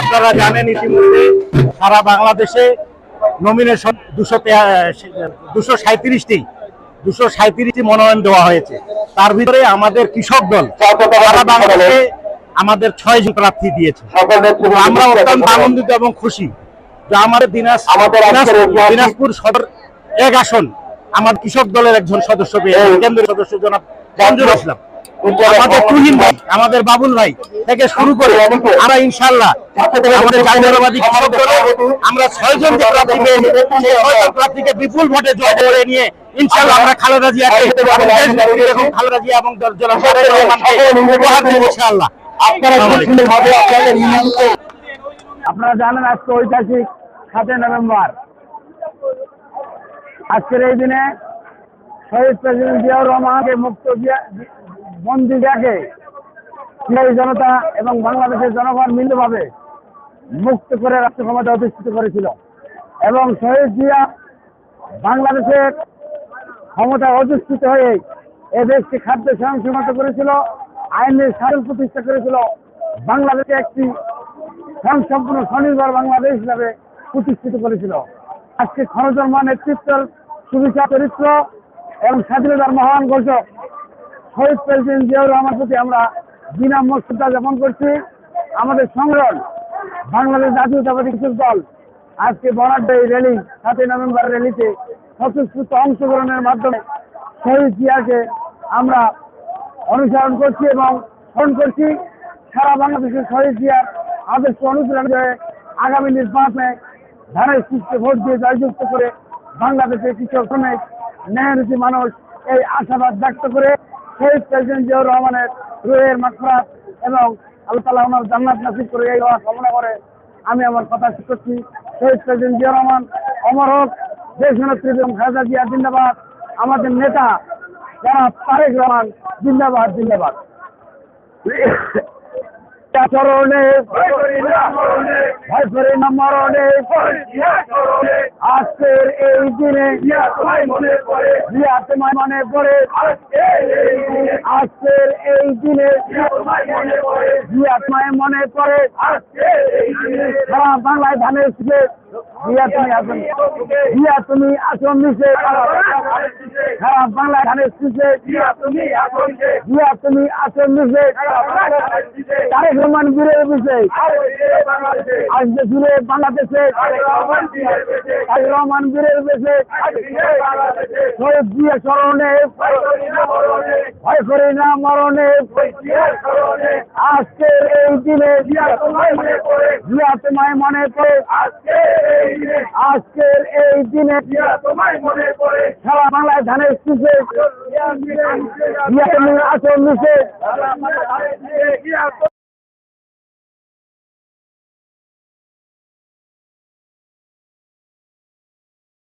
আপনারা জানেন ইতিমধ্যে সারা বাংলাদেশে নমিনেশন দুশো দুশো সাঁত্রিশটি দুশো সাঁত্রিশটি মনোনয়ন দেওয়া হয়েছে। তার ভিতরে আমাদের কৃষক দল সারা বাংলাদেশে আমাদের ছয় জন প্রার্থী দিয়েছে। আমরা অত্যন্ত আনন্দিত এবং খুশি যে আমাদের দিনাজপুর সদর এক আসন আমার কৃষক দলের একজন সদস্য কেন্দ্রীয় সদস্য জনাব মঞ্জুর আসলাম। আমাদের তুহিন ভাই আমাদের বাবুল ভাই থেকে শুরু করে আমরা ইনশাল্লাহ আমাদের জাতীয়তাবাদী কৃষক দলে আমরা ছয়জন যে প্রার্থী পেয়েছি সেই ছয়জন প্রার্থীকে বিপুল ভোটে জয় করে নিয়ে ইনশাল্লাহ আমরা খালেদা জিয়াকে এবং খালেদা জিয়া এবং নিয়মিত আপনারা জানেন আজকে ঐতিহাসিক সাতই নভেম্বর। আজকের এই দিনে শহীদ প্রেসিডেন্ট জিয়াউর রহমানকে মুক্ত বন্দি দেখে জনতা এবং বাংলাদেশের জনগণ মিলিতভাবে মুক্ত করে রাষ্ট্র ক্ষমতা অধিষ্ঠিত করেছিল। এবং শহীদ জিয়া বাংলাদেশের ক্ষমতায় অধিষ্ঠিত হয়ে এ দেশকে খাদ্য স্বয়ংসীমাত করেছিল, আইনের শাসন প্রতিষ্ঠা করেছিল। বাংলাদেশে একটি স্বয়ংসম্পূর্ণ স্বনির্ভর বাংলাদেশ হিসাবে প্রতিষ্ঠিত করেছিল। আজকে খনজন্মা নেতৃত্বের সুবিচার চরিত্র এবং স্বাধীনতার মহান ঘোষক শহীদ প্রেসিডেন্ট জিয়াউর রহমান প্রতি আমরা বিনাম্য শ্রদ্ধা জ্ঞাপন করছি। আমাদের সংগ্রাম, বাংলাদেশ জাতীয়তাবাদী কৃষক দল আজকে বরাদ্দ এই র্যালি সাতই নভেম্বর র্যালিতে স্বতঃস্ফূর্ত অংশগ্রহণের মাধ্যমে শহীদ জিয়াকে আমরা অনুসরণ করছি এবং স্মরণ করছি। সারা বাংলাদেশের শহীদ জিয়ার আদর্শ অনুসরণ করে আগামী নির্বাচনে ধানের শীর্ষে ভোট দিয়ে জয়যুক্ত করে বাংলাদেশের কৃষক শ্রমিক ন্যায়নীতি মানুষ এই আশাবাদ ব্যক্ত করে শহীদ প্রেসিডেন্ট জিয়াউর রহমানের রুহের মাকফরাত এবং আল্লাহ তালা ওনার জান্নাত নাসিব করে এই দোয়া কামনা করে আমি আমার কথা শেষ করছি। শহীদ প্রেসিডেন্ট জিয়াউর রহমান, অমর হোক দেশ নেত্রী খালেদা জিয়া জিন্দাবাদ, আমাদের নেতা যারা তারেক রহমান জিন্দাবাদ জিন্দাবাদ। চরণে ভয় করে না মরণে। আজকের এই দিনে তোমায় মনে পড়ে। আজকের এই দিনে। জিয়া তোমায় মনে পড়ে। সারা বাংলায় ধানের জিয়া তুমি আসন জিয়া তুমি আসন নিচে। সারা বাংলা গানের শীষে জিয়া তুমি আসন দিছে তারেক রহমান বীরের বিষয় আজকে জুড়ে বাংলাদেশে। তারেক রহমান বীরের বেশে। শহীদ জিয়া স্মরণে। ভয় করে না, মরণে আজকের এই দিনে জিয়া তোমায় মনে পড়ে। আজকের এই দিনে সারা বাংলায় ধানের শীষে জিয়া তুমি আসন নিচে।